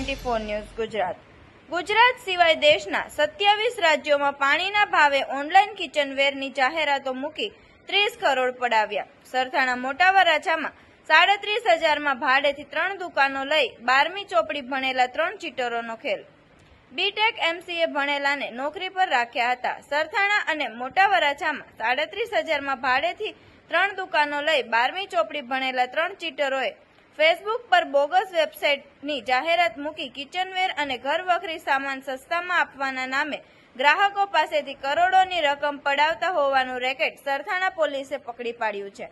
Four news Gujarat. Gujarat સિવાય દેશના સત્યાવીસ રાજ્યોમાં પાણીના ભાવે ઓનલાઈન કિચનવેરની જાહેરાતો મૂકી ત્રીસ કરોડ પડાવ્યા. સરથાણા મોટા વરાછામાં સાડત્રીસ હજારમાં ભાડેથી ત્રણ દુકાનો લઈ બારમી ચોપડી ભણેલા ત્રણ ચીટરોનો ખેલ. બીટેક એમસીએ ભણેલાને નોકરી પર રાખ્યા હતા. સરથાણા અને મોટા વરાછામાં સાડત્રીસ હજારમાં ભાડેથી ત્રણ દુકાનો લઈ બારમી ચોપડી ભણેલા ત્રણ ચીટરોએ ફેસબુક પર બોગસ વેબસાઇટની જાહેરાત મૂકી કિચનવેર અને ઘર વખરી સામાન સસ્તામાં આપવાના નામે ગ્રાહકો પાસેથી કરોડોની રકમ પડાવતા હોવાનું રેકેટ સરથાણા પોલીસે પકડી પાડ્યું છે.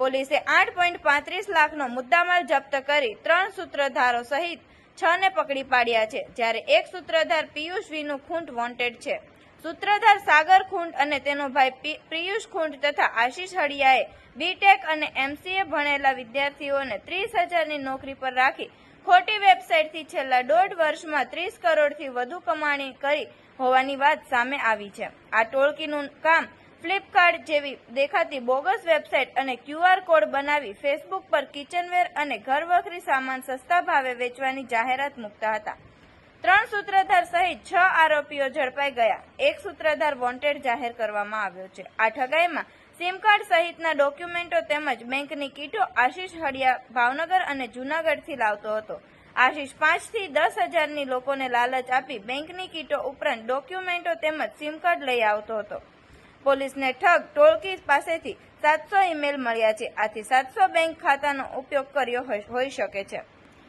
પોલીસે આઠ પોઈન્ટ પાંત્રીસ લાખનો મુદ્દામાલ જપ્ત કરી ત્રણ સૂત્રધારો સહિત છ ને પકડી પાડ્યા છે, જ્યારે એક સૂત્રધાર પિયુષ વીનું ખૂંટ વોન્ટેડ છે. સૂત્રધાર સાગર ખુંડ અને તેનો ભાઈ પિયુષ ખૂંટ તથા આશીષ હળિયાએ બીટેક અને એમસીએ ભણેલા વિદ્યાર્થીઓને ત્રીસ હજારની નોકરી પર રાખી ખોટી વેબસાઇટથી છેલ્લા દોઢ વર્ષમાં ત્રીસ કરોડથી વધુ કમાણી કરી હોવાની વાત સામે આવી છે. આ ટોળકીનું કામ ફ્લિપકાર્ટ જેવી દેખાતી બોગસ વેબસાઇટ અને ક્યુઆર કોડ બનાવી ફેસબુક પર કિચનવેર અને ઘરવખરી સામાન સસ્તા ભાવે વેચવાની જાહેરાત મૂકતા હતા. ત્રણ સૂત્રધાર સહિત છ આરોપીઓ ઝડપાઈ ગયા. એક સૂત્રધાર વોન્ટેડ જાહેર કરવામાં આવ્યો છે. આ ઠગાઈમાં સિમ કાર્ડ સહિતના ડોક્યુમેન્ટો તેમજ બેંકની કીટો આશીષ હડિયા ભાવનગર અને જૂનાગઢથી લાવતો હતો. આશીષ પાંચથી દસ હજારની લોકોને લાલચ આપી બેંકની કીટો ઉપરાંત ડોક્યુમેન્ટો તેમજ સિમ કાર્ડ લઈ આવતો હતો. પોલીસને ઠગ ટોળકી પાસેથી સાતસો ઈમેલ મળ્યા છે. આથી સાતસો બેંક ખાતાનો ઉપયોગ કર્યો હોઈ શકે છે.